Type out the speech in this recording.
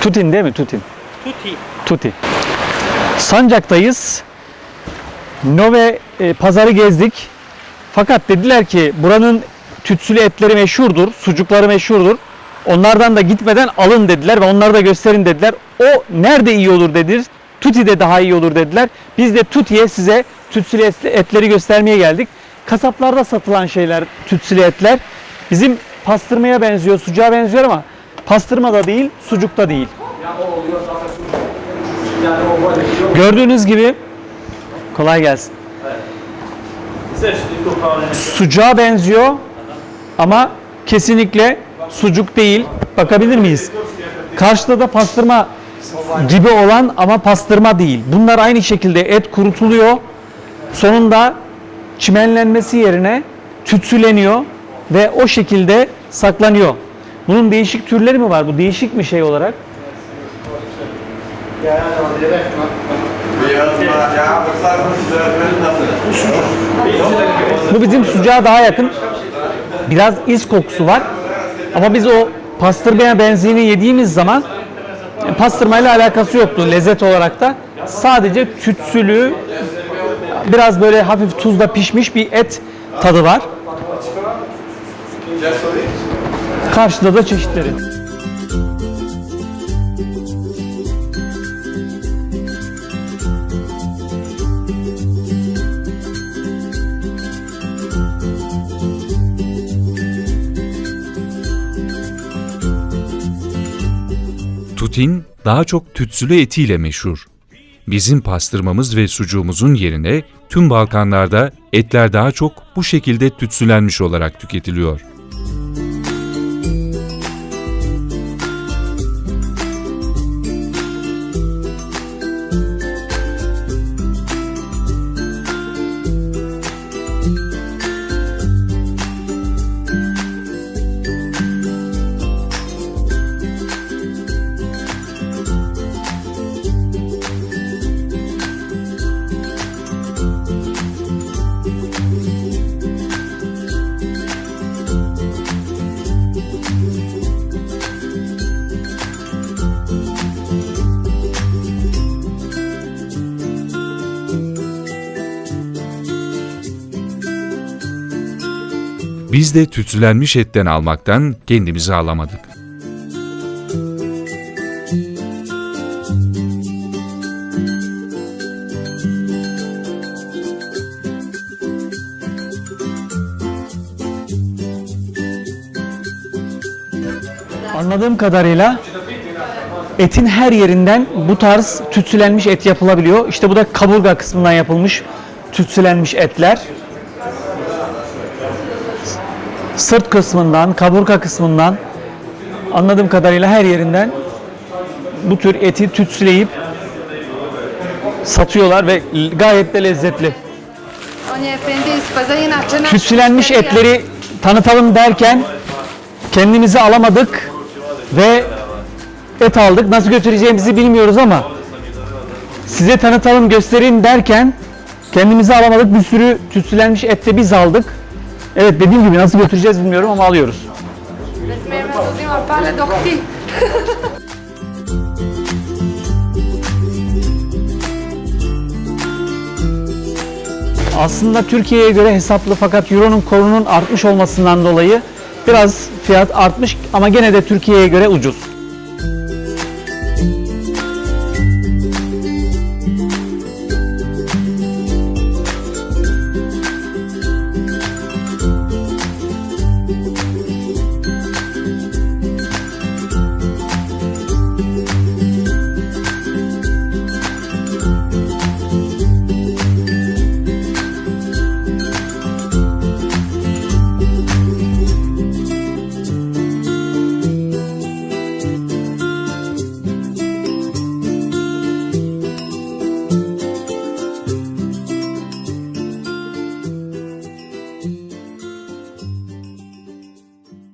Tutin değil mi? Tutin. Tutti. Tuti. Sancak'tayız. Nove e, pazarı gezdik. Fakat dediler ki buranın tütsülü etleri meşhurdur, sucukları meşhurdur. Onlardan da gitmeden alın dediler ve onları da gösterin dediler. O nerede iyi olur dediler. Tuti'de daha iyi olur dediler. Biz de Tuti'ye size tütsülü et- etleri göstermeye geldik. Kasaplarda satılan şeyler tütsülü etler. Bizim pastırmaya benziyor, sucuğa benziyor ama pastırma da değil, sucuk da değil. Gördüğünüz gibi kolay gelsin. Sucuğa benziyor ama kesinlikle sucuk değil. Bakabilir miyiz? Karşıda da pastırma gibi olan ama pastırma değil. Bunlar aynı şekilde et kurutuluyor. Sonunda çimenlenmesi yerine tütsüleniyor ve o şekilde saklanıyor. Bunun değişik türleri mi var? Bu değişik mi şey olarak? Bu bizim sucuğa daha yakın. Biraz iz kokusu var. Ama biz o pastırmaya benziğini yediğimiz zaman pastırmayla alakası yoktu lezzet olarak da. Sadece tütsülü, biraz böyle hafif tuzla pişmiş bir et tadı var. Karşıda da çeşitleri. Tutin daha çok tütsülü etiyle meşhur. Bizim pastırmamız ve sucuğumuzun yerine tüm Balkanlarda etler daha çok bu şekilde tütsülenmiş olarak tüketiliyor. Biz de tütsülenmiş etten almaktan kendimizi alamadık. Anladığım kadarıyla etin her yerinden bu tarz tütsülenmiş et yapılabiliyor. İşte bu da kaburga kısmından yapılmış tütsülenmiş etler. Sırt kısmından, kaburga kısmından anladığım kadarıyla her yerinden bu tür eti tütsüleyip satıyorlar ve gayet de lezzetli. Tütsülenmiş etleri tanıtalım derken kendimizi alamadık ve et aldık. Nasıl götüreceğimizi bilmiyoruz ama size tanıtalım göstereyim derken kendimizi alamadık. Bir sürü tütsülenmiş et de biz aldık. Evet dediğim gibi nasıl götüreceğiz bilmiyorum ama alıyoruz. Aslında Türkiye'ye göre hesaplı fakat Euro'nun korunun artmış olmasından dolayı biraz fiyat artmış ama gene de Türkiye'ye göre ucuz.